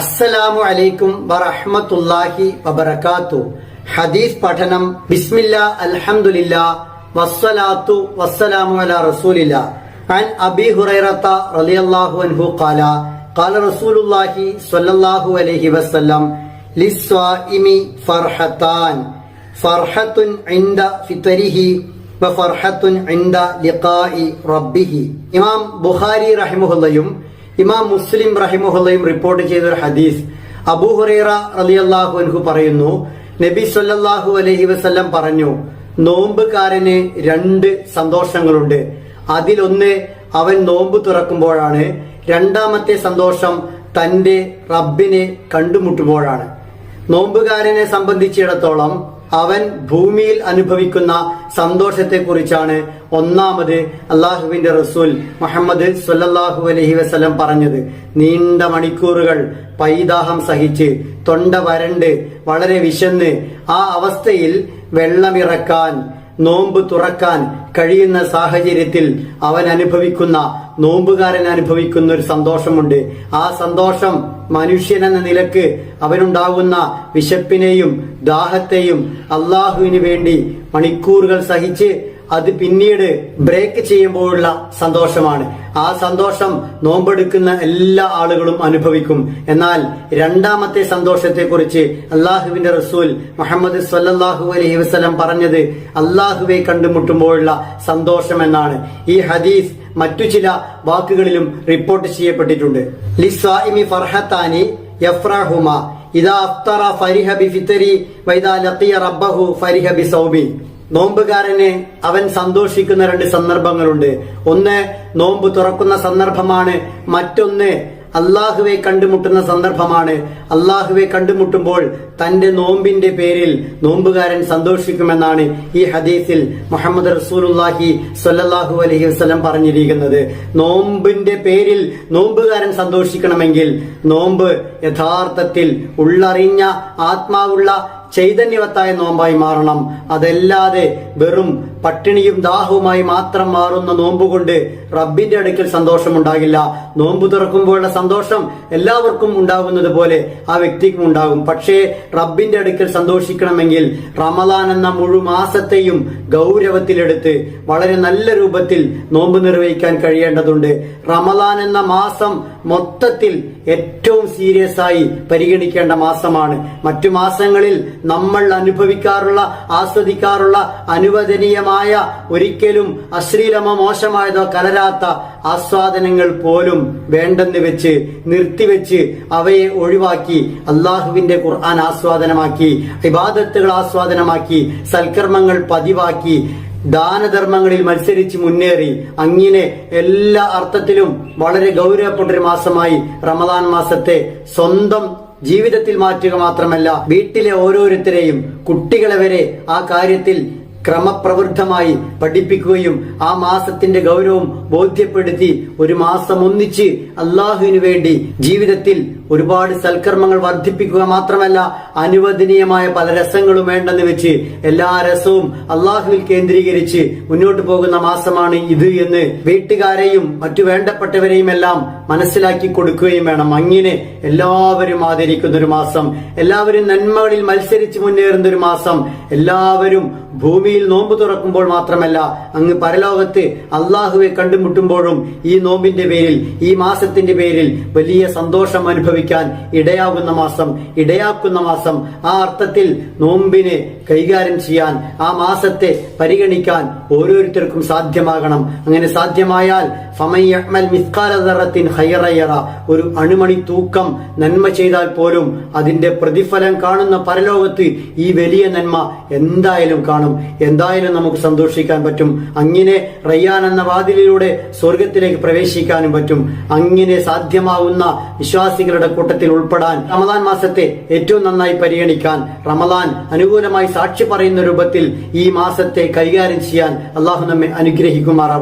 അസ്സലാമു അലൈക്കും വറഹ്മത്തുള്ളാഹി വബറകാത്തു ഹദീസ് പഠനം ബിസ്മില്ല അൽഹംദുലില്ല വസ്സലാത്തു വസ്സലാമു അലാ റസൂലില്ല عن أبي هريرة رضي الله عنه قال قال رسول الله صلى الله عليه وسلم للصائم فرحتان فرحة عند فطره وفرحة عند لقاء ربه ഇമാം ബുഖാരി റഹിമുള്ളയും ഇമാം മുസ്ലിം റഹിമുള്ളയും റിപ്പോർട്ട് ചെയ്ത ഒരു ഹദീസ്. അബൂഹുറേറ അലി അള്ളാഹു അൻഹു പറയുന്നു നബി സൊല്ലാഹു അലഹി വസല്ലം പറഞ്ഞു നോമ്പുകാരന് രണ്ട് സന്തോഷങ്ങളുണ്ട്. അതിലൊന്ന് അവൻ നോമ്പ് തുറക്കുമ്പോഴാണ് രണ്ടാമത്തെ സന്തോഷം തന്റെ റബ്ബിനെ കണ്ടുമുട്ടുമ്പോഴാണ്. നോമ്പുകാരനെ സംബന്ധിച്ചിടത്തോളം അവൻ ഭൂമിയിൽ അനുഭവിക്കുന്ന സന്തോഷത്തെക്കുറിച്ചാണ് ഒന്നാമത് അള്ളാഹുവിന്റെ റസൂൽ മുഹമ്മദ് സൊല്ലാഹു അലഹി വസ്ലം പറഞ്ഞത്. നീണ്ട മണിക്കൂറുകൾ പൈതാഹം സഹിച്ച് തൊണ്ട വരണ്ട് വളരെ വിശന്ന് ആ അവസ്ഥയിൽ വെള്ളമിറക്കാൻ നോമ്പ് തുറക്കാൻ കഴിയുന്ന സാഹചര്യത്തിൽ അവൻ അനുഭവിക്കുന്ന നോമ്പുകാരൻ അനുഭവിക്കുന്ന ഒരു സന്തോഷമുണ്ട്. ആ സന്തോഷം മനുഷ്യൻ എന്ന നിലയ്ക്ക് അവനുണ്ടാകുന്ന വിശപ്പിനെയും ദാഹത്തെയും അള്ളാഹുവിന് വേണ്ടി മണിക്കൂറുകൾ സഹിച്ച് അത് പിന്നീട് ബ്രേക്ക് ചെയ്യുമ്പോഴുള്ള സന്തോഷമാണ്. ആ സന്തോഷം നോമ്പെടുക്കുന്ന എല്ലാ ആളുകളും അനുഭവിക്കും. എന്നാൽ രണ്ടാമത്തെ സന്തോഷത്തെക്കുറിച്ച് അള്ളാഹുവിന്റെ റസൂൽ മുഹമ്മദ് സല്ലാഹു അലൈഹി വസ്ലം പറഞ്ഞത് അള്ളാഹുവെ കണ്ടുമുട്ടുമ്പോഴുള്ള സന്തോഷം എന്നാണ് ഈ ഹദീസ് മറ്റു ചില വാക്കുകളിലും റിപ്പോർട്ട് ചെയ്യപ്പെട്ടിട്ടുണ്ട്. ഇദാ അഫ്തറ ഫരിഹ ബി ഫിത്തരി വൈദാ ലഖിയ റബ്ബഹു ഫരിഹ ബി സൗബി നോമ്പുകാരന് അവൻ സന്തോഷിക്കുന്ന രണ്ട് സന്ദർഭങ്ങളുണ്ട്. ഒന്ന് നോമ്പ് തുറക്കുന്ന സന്ദർഭമാണ്. മറ്റൊന്ന് അള്ളാഹുവെ കണ്ടുമുട്ടുന്ന സന്ദർഭമാണ്. അള്ളാഹുവെ കണ്ടുമുട്ടുമ്പോൾ തന്റെ നോമ്പിന്റെ പേരിൽ നോമ്പുകാരൻ സന്തോഷിക്കുമെന്നാണ് ഈ ഹദീസിൽ മുഹമ്മദ് റസൂലുല്ലാഹി സ്വല്ലല്ലാഹു അലഹി വസ്ലം പറഞ്ഞിരിക്കുന്നത്. നോമ്പിന്റെ പേരിൽ നോമ്പുകാരൻ സന്തോഷിക്കണമെങ്കിൽ നോമ്പ് യഥാർത്ഥത്തിൽ ഉള്ളറിഞ്ഞ ആത്മാവുള്ള ചൈതന്യവത്തായ നോമ്പായി മാറണം. അതല്ലാതെ വെറും പട്ടിണിയും ദാഹവുമായി മാത്രം മാറുന്ന നോമ്പുകൊണ്ട് റബ്ബിന്റെ അടുക്കൽ സന്തോഷം ഉണ്ടാകില്ല നോമ്പ് തുറക്കുമ്പോഴുള്ള സന്തോഷം എല്ലാവർക്കും ഉണ്ടാകുന്നത് പോലെ ആ വ്യക്തിക്കും ഉണ്ടാകും. പക്ഷേ റബ്ബിന്റെ അടുക്കൽ സന്തോഷിക്കണമെങ്കിൽ റമദാൻ എന്ന മുഴുമാസത്തെയും ഗൗരവത്തിലെടുത്ത് വളരെ നല്ല രൂപത്തിൽ നോമ്പ് നിർവഹിക്കാൻ കഴിയേണ്ടതുണ്ട്. റമദാൻ എന്ന മാസം മൊത്തത്തിൽ ഏറ്റവും സീരിയസ് ആയി പരിഗണിക്കേണ്ട മാസമാണ്. മറ്റു മാസങ്ങളിൽ നമ്മൾ അനുഭവിക്കാറുള്ള ആസ്വദിക്കാറുള്ള അനുവദനീയമായ ഒരിക്കലും അശ്ലീലമോ മോശമായതോ കലരാത്ത ആസ്വാദനങ്ങൾ പോലും വേണ്ടെന്ന് വെച്ച് നിർത്തിവെച്ച് അവയെ ഒഴിവാക്കി അള്ളാഹുവിന്റെ ഖുർആൻ ആസ്വാദനമാക്കി ഇബാദത്തുകൾ ആസ്വാദനമാക്കി സൽക്കർമ്മങ്ങൾ പതിവാക്കി ദാനധർമ്മങ്ങളിൽ മത്സരിച്ച് മുന്നേറി അങ്ങനെ എല്ലാ അർത്ഥത്തിലും വളരെ ഗൗരവപ്പെട്ടൊരു മാസമായി റമദാൻ മാസത്തെ സ്വന്തം ജീവിതത്തിൽ മാറ്റുക മാത്രമല്ല വീട്ടിലെ ഓരോരുത്തരെയും കുട്ടികളെ വരെ ആ കാര്യത്തിൽ ക്രമപ്രവൃദ്ധമായി പഠിപ്പിക്കുകയും ആ മാസത്തിന്റെ ഗൗരവം ബോധ്യപ്പെടുത്തി ഒരു മാസം ഒന്നിച്ച് അള്ളാഹുവിനു വേണ്ടി ജീവിതത്തിൽ ഒരുപാട് സൽക്കർമ്മങ്ങൾ വർദ്ധിപ്പിക്കുക മാത്രമല്ല അനുവദനീയമായ പല രസങ്ങളും വേണ്ടെന്ന് വെച്ച് എല്ലാ രസവും അള്ളാഹുവിൽ കേന്ദ്രീകരിച്ച് മുന്നോട്ട് പോകുന്ന മാസമാണ് ഇത് എന്ന് വീട്ടുകാരെയും മറ്റു വേണ്ടപ്പെട്ടവരെയും എല്ലാം മനസ്സിലാക്കി കൊടുക്കുകയും വേണം. അങ്ങനെ എല്ലാവരും ആദരിക്കുന്ന ഒരു മാസം എല്ലാവരും നന്മകളിൽ മത്സരിച്ച് മുന്നേറുന്ന ഒരു മാസം എല്ലാവരും ഭൂമിയിൽ നോമ്പ് തുറക്കുമ്പോൾ മാത്രമല്ല അങ്ങ് പരലോകത്ത് അള്ളാഹുവെ കണ്ടുമുട്ടുമ്പോഴും ഈ നോമ്പിന്റെ പേരിൽ ഈ മാസത്തിന്റെ പേരിൽ വലിയ സന്തോഷം അനുഭവിക്കാൻ ഇടയാകുന്ന മാസം ഇടയാക്കുന്ന മാസം ആ അർത്ഥത്തിൽ നോമ്പിനെ കൈകാര്യം ചെയ്യാൻ ആ മാസത്തെ പരിഗണിക്കാൻ ഓരോരുത്തർക്കും സാധ്യമാകണം. അങ്ങനെ സാധ്യമായാൽ ഖൈറയറ ഒരു അണുമണി തൂക്കം നന്മ ചെയ്താൽ പോലും അതിന്റെ പ്രതിഫലം കാണുന്ന പരലോകത്ത് ഈ വലിയ നന്മ എന്തായാലും കാണും. എന്തായാലും നമുക്ക് സന്തോഷിക്കാൻ പറ്റും. അങ്ങനെ റയ്യാൻ എന്ന വാതിലിലൂടെ സ്വർഗത്തിലേക്ക് പ്രവേശിക്കാനും പറ്റും. അങ്ങനെ സാധ്യമാവുന്ന വിശ്വാസികളുടെ കൂട്ടത്തിൽ ഉൾപ്പെടാൻ റമദാൻ മാസത്തെ ഏറ്റവും നന്നായി പരിഗണിക്കാൻ റമദാൻ അനുകൂലമായി സാക്ഷി പറയുന്ന രൂപത്തിൽ ഈ മാസത്തെ കൈകാര്യം ചെയ്യാൻ അള്ളാഹു നമ്മെ അനുഗ്രഹിക്കുമാറാവും